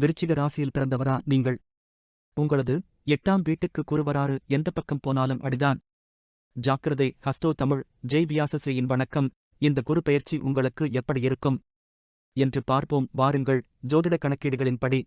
விருச்சிக ராசியில் பிறந்தவரா நீங்கள்? உங்களது எட்டாம் வீட்டுக்கு குறுவராறு எந்த பக்கம் போனாலும் அடிதான். ஜாக்கிரதை ஹஸ்டோ தமிழ் ஜெய் வியாசஸ்ரீயின் வணக்கம். இந்த குரு பயிற்சி உங்களுக்கு எப்படி இருக்கும்? என்று பார்ப்போம் வாருங்கள் ஜோதிட கணக்கீடுகளின்படி.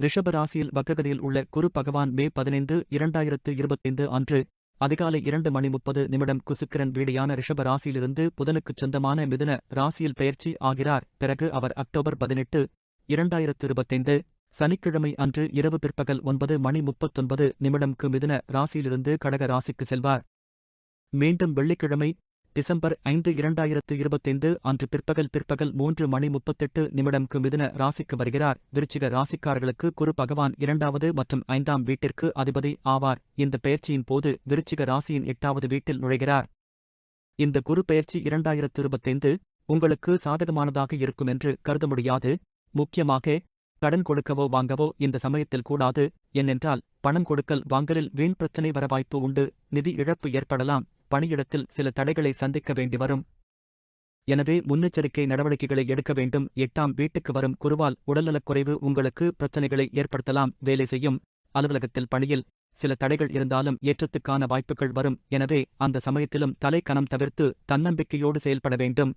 ரிஷப ராசியில் வக்ககதியில் உள்ள குரு பகவான் மே பதினைந்து இரண்டாயிரத்து இருபத்தைந்து அன்று அதிகாலை இரண்டு மணி முப்பது நிமிடம் குசுக்கிரன் வீடியான ரிஷப ராசியிலிருந்து புதனுக்குச் சொந்தமான மிதுன ராசியில் பெயர்ச்சி ஆகிறார். பிறகு அவர் அக்டோபர் பதினெட்டு இரண்டாயிரத்து இருபத்தைந்து சனிக்கிழமை அன்று இரவு பிற்பகல் ஒன்பது மணி முப்பத்தொன்பது நிமிடம்க்கு மிதுன ராசியிலிருந்து கடக ராசிக்கு செல்வார். மீண்டும் வெள்ளிக்கிழமை டிசம்பர் ஐந்து இரண்டாயிரத்து இருபத்தைந்து அன்று பிற்பகல் பிற்பகல் மூன்று மணி முப்பத்தெட்டு நிமிடம்க்கு மிதுன ராசிக்கு வருகிறார். விருச்சிக ராசிக்காரர்களுக்கு குரு பகவான் இரண்டாவது மற்றும் ஐந்தாம் வீட்டிற்கு அதிபதி ஆவார். இந்த பெயர்ச்சியின் போது விருச்சிக ராசியின் எட்டாவது வீட்டில் நுழைகிறார். இந்த குரு பெயர்ச்சி இரண்டாயிரத்து இருபத்தைந்து உங்களுக்கு சாதகமானதாக இருக்கும் என்று கருத முடியாது. முக்கியமாக கடன் கொடுக்கவோ வாங்கவோ இந்த சமயத்தில் கூடாது. ஏனென்றால் பணம் கொடுக்கல் வாங்கலில் வீண் பிரச்சனை வர வாய்ப்பு உண்டு. நிதி இழப்பு ஏற்படலாம். பணியிடத்தில் சில தடைகளை சந்திக்க வேண்டி வரும். எனவே முன்னெச்சரிக்கை நடவடிக்கைகளை எடுக்க வேண்டும். எட்டாம் வீட்டுக்கு வரும் குருவால் உடல்நலக்குறைவு உங்களுக்கு பிரச்சனைகளை ஏற்படுத்தலாம். வேலை செய்யும் அலுவலகத்தில் பணியில் சில தடைகள் இருந்தாலும் ஏற்றத்துக்கான வாய்ப்புகள் வரும். எனவே அந்த சமயத்திலும் தலைக்கணம் தவிர்த்து தன்னம்பிக்கையோடு செயல்பட வேண்டும்.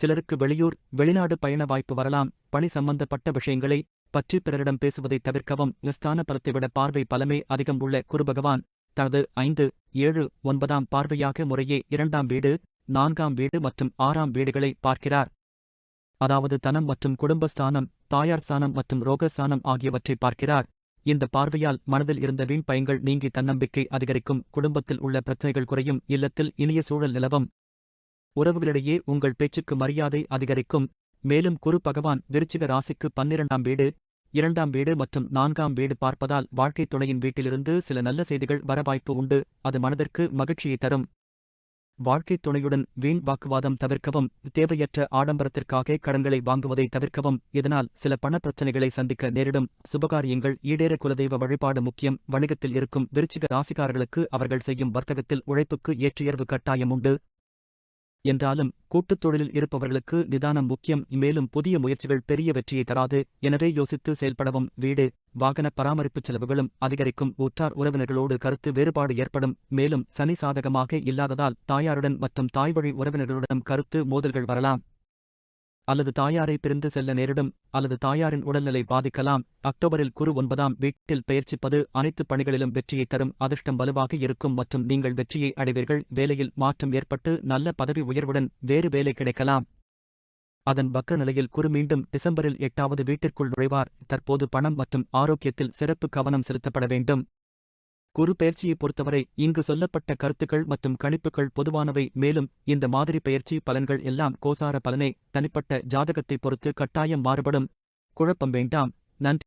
சிலருக்கு வெளியூர் வெளிநாடு பயண வாய்ப்பு வரலாம். பணி சம்பந்தப்பட்ட விஷயங்களை பற்றி பிறரிடம் பேசுவதை தவிர்க்கவும் ஸ்தான பலத்தை விட பார்வை பலமே அதிகம் உள்ள குருபகவான். தனது ஐந்து ஏழு ஒன்பதாம் பார்வையாக முறையே இரண்டாம் வீடு நான்காம் வீடு மற்றும் ஆறாம் வீடுகளை பார்க்கிறார். அதாவது தனம் மற்றும் குடும்பஸ்தானம் தாயார் ஸ்தானம் மற்றும் ரோகஸ்தானம் ஆகியவற்றை பார்க்கிறார். இந்த பார்வையால் மனதில் இருந்த வீண் பயங்கள் நீங்கி தன்னம்பிக்கை அதிகரிக்கும். குடும்பத்தில் உள்ள பிரச்சனைகள் குறையும். இல்லத்தில் இனிய சூழல் நிலவும். உறவுகளிடையே உங்கள் பேச்சுக்கு மரியாதை அதிகரிக்கும். மேலும் குரு பகவான் விருச்சிக ராசிக்கு பன்னிரண்டாம் வீடு இரண்டாம் வீடு மற்றும் நான்காம் வீடு பார்ப்பதால் வாழ்க்கைத் துணையின் வீட்டிலிருந்து சில நல்ல செய்திகள் வர வாய்ப்பு உண்டு. அது மனதிற்கு மகிழ்ச்சியை தரும். வாழ்க்கைத் துணையுடன் வீண் வாக்குவாதம் தவிர்க்கவும் தேவையற்ற ஆடம்பரத்திற்காக கடன்களை வாங்குவதை தவிர்க்கவும் இதனால் சில பண பிரச்சனைகளை சந்திக்க நேரிடும். சுபகாரியங்கள் ஈடேற குலதெய்வ வழிபாடு முக்கியம். வணிகத்தில் இருக்கும் விருச்சிக ராசிக்காரர்களுக்கு அவர்கள் செய்யும் வர்த்தகத்தில் உழைப்புக்கு ஏற்றுயர்வு கட்டாயம் உண்டு. என்றாலும் கூட்டுத் தொழிலில் இருப்பவர்களுக்கு நிதானம் முக்கியம். மேலும் புதிய முயற்சிகள் பெரிய வெற்றியை தராது. எனவே யோசித்து செயல்படவும். வீடு வாகன பராமரிப்பு செலவுகளும் அதிகரிக்கும். உற்றார் உறவினர்களோடு கருத்து வேறுபாடு ஏற்படும். மேலும் சனி சாதகமாக இல்லாததால் தாயாருடன் மற்றும் தாய்வழி உறவினர்களுடன் கருத்து மோதல்கள் வரலாம். அல்லது தாயாரை பிரிந்து செல்ல நேரிடும் அல்லது தாயாரின் உடல்நிலை பாதிக்கலாம். அக்டோபரில் குரு ஒன்பதாம் வீட்டில் பெயர்ச்சிப்பது அனைத்து பணிகளிலும் வெற்றியை தரும் அதிர்ஷ்டம் வலுவாக இருக்கும் மற்றும் நீங்கள் வெற்றியை அடைவீர்கள். வேலையில் மாற்றம் ஏற்பட்டு நல்ல பதவி உயர்வுடன் வேறு வேலை கிடைக்கலாம். அதன் வக்ர நிலையில் குரு மீண்டும் டிசம்பரில் எட்டாவது வீட்டிற்குள் நுழைவார். தற்போது பணம் மற்றும் ஆரோக்கியத்தில் சிறப்பு கவனம் செலுத்தப்பட வேண்டும். குரு பெயர்ச்சியைப் பொறுத்தவரை இங்கு சொல்லப்பட்ட கருத்துக்கள் மற்றும் கணிப்புகள் பொதுவானவை. மேலும் இந்த மாதிரி பெயர்ச்சி பலன்கள் எல்லாம் கோசார பலனே. தனிப்பட்ட ஜாதகத்தைப் பொறுத்து கட்டாயம் மாறுபடும். குழப்பம் வேண்டாம். நன்றி.